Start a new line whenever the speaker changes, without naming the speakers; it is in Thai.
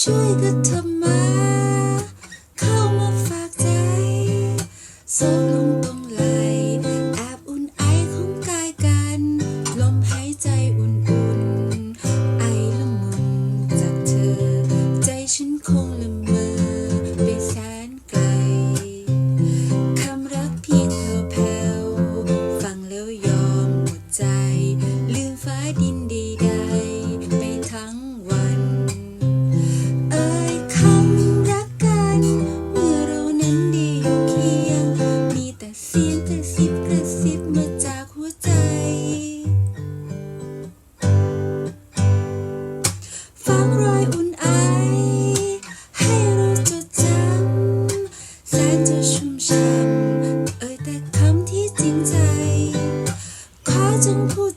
ช่วยกันทำไมางรอยอุ่นไอ ให้เราจดจำแสนจะชุ่มช่ำเอ่ยแต่คำที่จริงใจ ขอจงพูด